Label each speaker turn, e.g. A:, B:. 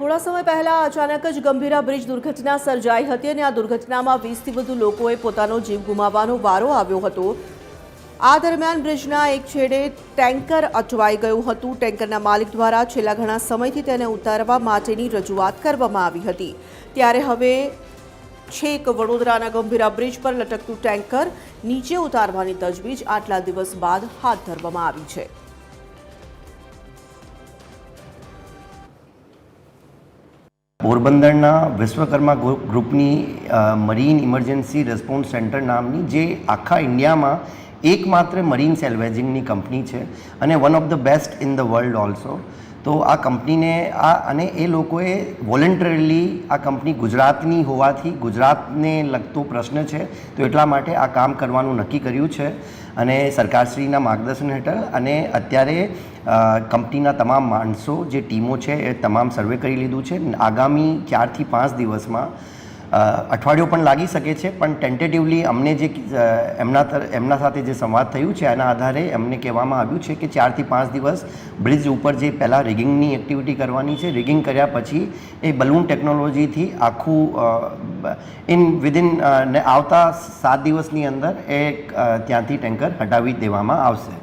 A: થોડા સમય પહેલા અચાનક જ ગંભીરા બ્રિજ દુર્ઘટના સર્જાઈ હતી અને આ દુર્ઘટનામાં વીસથી વધુ લોકોએ પોતાનો જીવ ગુમાવવાનો વારો આવ્યો હતો. આ દરમિયાન બ્રિજના એક છેડે ટેન્કર અટવાઈ ગયું હતું. ટેન્કરના માલિક દ્વારા છેલ્લા ઘણા સમયથી તેને ઉતારવા માટેની રજૂઆત કરવામાં આવી હતી. ત્યારે હવે છેક વડોદરાના ગંભીરા બ્રિજ પર લટકતું ટેન્કર નીચે ઉતારવાની તજવીજ આટલા દિવસ બાદ હાથ ધરવામાં આવી છે.
B: પોરબંદરના વિશ્વકર્મા ગ્રુપ ગ્રુપની મરીન ઇમરજન્સી રિસ્પોન્સ સેન્ટર નામની જે આખા ઇન્ડિયામાં એકમાત્ર મરીન સેલ્વેજિંગની કંપની છે અને one of the best in the world also. તો આ કંપનીને આ અને એ લોકોએ વોલન્ટરીલી આ કંપની ગુજરાતની હોવાથી ગુજરાતને લગતો પ્રશ્ન છે. તો એટલા માટે આ કામ કરવાનું નક્કી કર્યું છે અને સરકારશ્રીના માર્ગદર્શન હેઠળ અને અત્યારે કંપનીના તમામ માણસો, જે ટીમો છે, એ તમામ સર્વે કરી લીધું છે. આગામી ચારથી પાંચ દિવસમાં અઠવાડિયું પણ લાગી શકે છે, પણ ટેન્ટેટિવલી અમને જે એમના એમના સાથે જે સંવાદ થયું છે, એના આધારે એમને કહેવામાં આવ્યું છે કે ચારથી પાંચ દિવસ બ્રિજ ઉપર જે પહેલાં રિગિંગની એક્ટિવિટી કરવાની છે રિગિંગ કર્યા પછી એ બલૂન ટેકનોલોજીથી આખું ઇન વિધિન આવતા સાત દિવસની અંદર એ ત્યાંથી ટેન્કર હટાવી દેવામાં આવશે.